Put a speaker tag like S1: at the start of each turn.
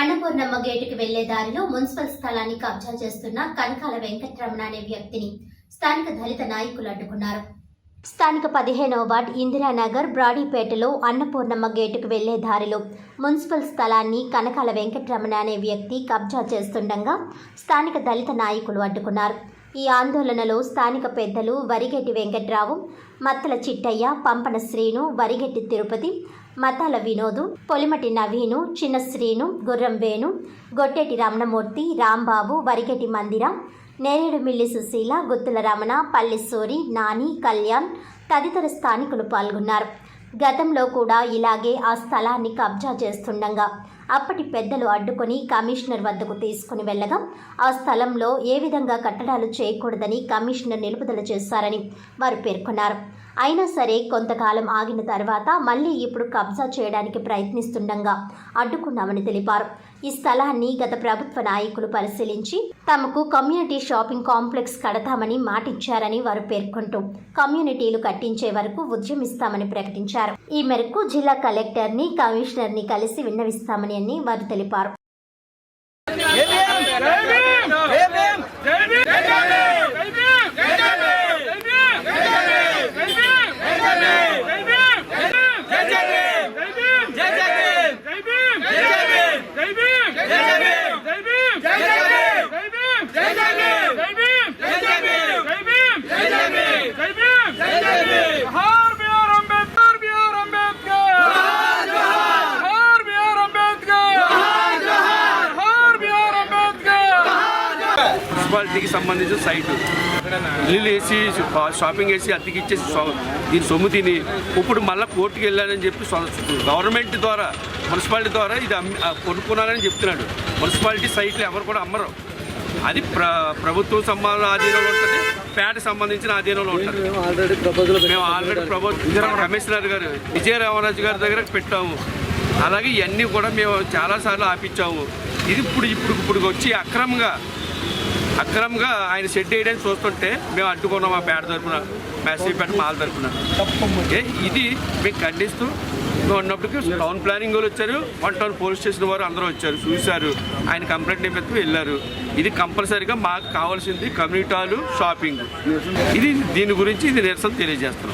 S1: అన్నపూర్ణమ్మ గేటుకు వెళ్ళే దారిలో మున్సిపల్ స్థలాన్ని కబ్జా చేస్తున్న కనకాల వెంకటరమణ అనే వ్యక్తిని స్థానిక దళిత నాయకులు అడ్డుకున్నారు. స్థానిక పదిహేనవ వార్డ్ ఇందిరానగర్ బ్రాడీపేటలో అన్నపూర్ణమ్మ గేటుకు వెళ్ళే దారిలో మున్సిపల్ స్థలాన్ని కనకాల వెంకటరమణ అనే వ్యక్తి కబ్జా చేస్తుండగా స్థానిక దళిత నాయకులు అడ్డుకున్నారు. ఈ ఆందోళనలో స్థానిక పెద్దలు వరిగెట్టి వెంకట్రావు మత్తల చిట్టయ్య పంపన శ్రీను వరిగెట్టి తిరుపతి మతాల వినోదు పొలిమటి నవీను చిన్న శ్రీను గుర్రం వేణు గొట్టెటి రమణమూర్తి రాంబాబు వరిగెట్టి మందిర నేరేడు మిల్లి సుశీల గుత్తుల రమణ పల్లెసూరి నాని కళ్యాణ్ తదితర స్థానికులు పాల్గొన్నారు. గతంలో కూడా ఇలాగే ఆ స్థలాన్ని కబ్జా చేస్తుండగా అప్పటి పెద్దలు అడ్డుకొని కమిషనర్ వద్దకు తీసుకుని వెళ్ళగా ఆ స్థలంలో ఏ విధంగా కట్టడాలు చేయకూడదని కమిషనర్ నిలుపుదల చేశారని వారు పేర్కొన్నారు. అయినా సరే కొంతకాలం ఆగిన తర్వాత మళ్ళీ ఇప్పుడు కబ్జా చేయడానికి ప్రయత్నిస్తుండగా అడ్డుకున్నామని తెలిపారు. ఈ స్థలాన్ని గత ప్రభుత్వ నాయకులు పరిశీలించి తమకు కమ్యూనిటీ షాపింగ్ కాంప్లెక్స్ కడతామని మాటిచ్చారని వారు పేర్కొంటూ కమ్యూనిటీలు కట్టించే వరకు ఉద్యమిస్తామని ప్రకటించారు. ఈ మేరకు జిల్లా కలెక్టర్ని కమిషనర్ని కలిసి విన్నవిస్తామని అని వారు తెలిపారు.
S2: మున్సిపాలిటీకి సంబంధించిన సైటు ఇల్లు వేసి షాపింగ్ వేసి అద్దెకి ఇచ్చేసి దీని సొమ్ము తిని ఇప్పుడు మళ్ళీ కోర్టుకి వెళ్ళానని చెప్పి గవర్నమెంట్ ద్వారా మున్సిపాలిటీ ద్వారా ఇది కొనుక్కున్నానని చెప్తున్నాడు. మున్సిపాలిటీ సైట్లు ఎవరు కూడా అమ్మరు. అది ప్ర ప్రభుత్వం సంబంధం ఆధీనంలో ఉంటుంది పేట సంబంధించిన ఆధీనంలో ఉంటుంది. మేము ఆల్రెడీ ప్రభుత్వం కమిషనర్ గారు విజయరామరాజు గారి దగ్గర పెట్టాము. అలాగే ఇవన్నీ కూడా మేము చాలాసార్లు ఆపించాము. ఇది ఇప్పుడు ఇప్పుడు ఇప్పుడు వచ్చి అక్రమంగా అక్రమంగా ఆయన షెడ్ వేయడానికి చూస్తుంటే మేము అడ్డుకున్నాం ఆ పేట తరపున మెస్సీపేట మాల తరపున. ఇది మేము ఖండిస్తూ మేము ఉన్నప్పటికీ టౌన్ ప్లానింగ్ వాళ్ళు వచ్చారు వన్ టౌన్ పోలీస్ స్టేషన్ వారు అందరూ వచ్చారు చూశారు. ఆయన కంప్లైంట్ నిమిత్తం వెళ్ళారు. ఇది కంపల్సరీగా మాకు కావాల్సింది కమ్యూనిటీ హాలు షాపింగ్. ఇది దీని గురించి ఇది నిరసన తెలియజేస్తున్నాం.